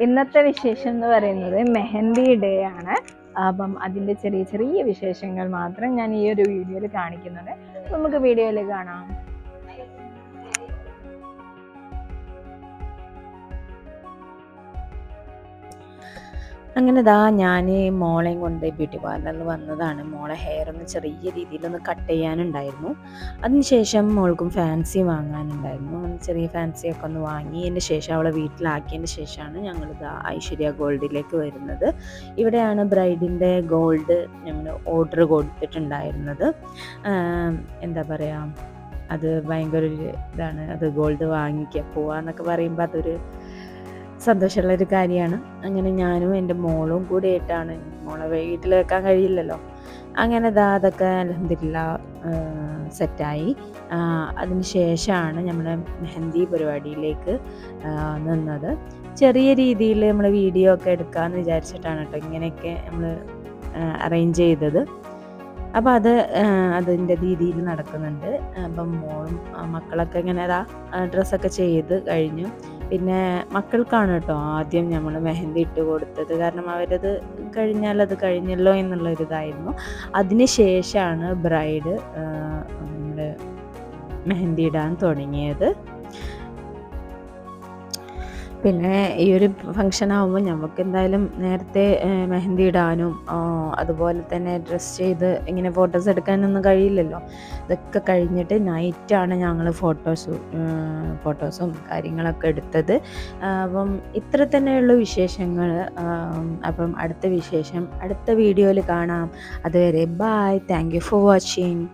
ഇന്നത്തെ വിശേഷം എന്ന് പറയുന്നത് മെഹന്തി ഡേ ആണ്. അപ്പം അതിന്റെ ചെറിയ ചെറിയ വിശേഷങ്ങൾ മാത്രം ഞാൻ ഈ ഒരു വീഡിയോയിൽ കാണിക്കുന്നുണ്ട്. നമുക്ക് വീഡിയോയിൽ കാണാം. അങ്ങനെ ദാ ഞാൻ മോളെയും കൊണ്ട് ബ്യൂട്ടി പാർലറിൽ വന്നതാണ്. മോളെ ഹെയർ ഒന്ന് ചെറിയ രീതിയിലൊന്ന് കട്ട് ചെയ്യാനുണ്ടായിരുന്നു. അതിനുശേഷം മോൾക്കും ഫാൻസി വാങ്ങാനുണ്ടായിരുന്നു. ചെറിയ ഫാൻസി ഒക്കെ ഒന്ന് വാങ്ങിയതിന് ശേഷം അവളെ വീട്ടിലാക്കിയതിന് ശേഷമാണ് ഞങ്ങൾ ദാ ഐശ്വര്യ ഗോൾഡിലേക്ക് വരുന്നത്. ഇവിടെയാണ് ബ്രൈഡിന്റെ ഗോൾഡ് ഞങ്ങൾ ഓർഡർ കൊടുത്തിട്ടുണ്ടായിരുന്നത്. എന്താ പറയുക അത് ഭയങ്കര ഒരു ഇതാണ്. അത് ഗോൾഡ് വാങ്ങിക്കുക പോവാന്നൊക്കെ പറയുമ്പോൾ അതൊരു സന്തോഷമുള്ള ഒരു കാര്യമാണ്. അങ്ങനെ ഞാനും എന്റെ മോളും കൂടി ആയിട്ടാണ് മോളെ വീട്ടിൽ വെക്കാൻ കഴിയില്ലല്ലോ. അങ്ങനെ ഇതാ അതൊക്കെ അലഹദില്ല സെറ്റായി. അതിന് ശേഷമാണ് നമ്മൾ മെഹന്തി പരിപാടിയിലേക്ക് നിന്നത്. ചെറിയ രീതിയിൽ നമ്മൾ വീഡിയോ ഒക്കെ എടുക്കാമെന്ന് വിചാരിച്ചിട്ടാണ് കേട്ടോ ഇങ്ങനെയൊക്കെ നമ്മൾ അറേഞ്ച് ചെയ്തത്. അപ്പം അത് അതിന്റെ രീതിയിൽ നടക്കുന്നുണ്ട്. അപ്പം മോളും മക്കളൊക്കെ ഇങ്ങനെ ഡ്രസ്സൊക്കെ ചെയ്ത് കഴിഞ്ഞു. പിന്നെ മക്കൾക്കാണ് കേട്ടോ ആദ്യം നമ്മൾ മെഹന്തി ഇട്ട് കൊടുത്തത്. കാരണം അവരത് കഴിഞ്ഞാൽ അത് കഴിഞ്ഞല്ലോ എന്നുള്ളൊരിതായിരുന്നു. അതിന് ശേഷമാണ് ബ്രൈഡ് നമ്മൾ മെഹന്തി ഇടാൻ തുടങ്ങിയത്. പിന്നെ ഈ ഒരു ഫംഗ്ഷൻ ആകുമ്പോൾ നമുക്ക് എന്തായാലും നേരത്തെ മെഹന്തി ഇടാനും അതുപോലെ തന്നെ ഡ്രസ്സ് ചെയ്ത് ഇങ്ങനെ ഫോട്ടോസ് എടുക്കാനൊന്നും കഴിയില്ലല്ലോ. ഇതൊക്കെ കഴിഞ്ഞിട്ട് നൈറ്റാണ് ഞങ്ങൾ ഫോട്ടോസ് ഫോട്ടോസും കാര്യങ്ങളൊക്കെ എടുത്തത്. അപ്പം ഇത്ര തന്നെയുള്ള വിശേഷങ്ങൾ അപ്പം അടുത്ത വിശേഷം അടുത്ത വീഡിയോയിൽ കാണാം. അതുവരെ bye thank you for watching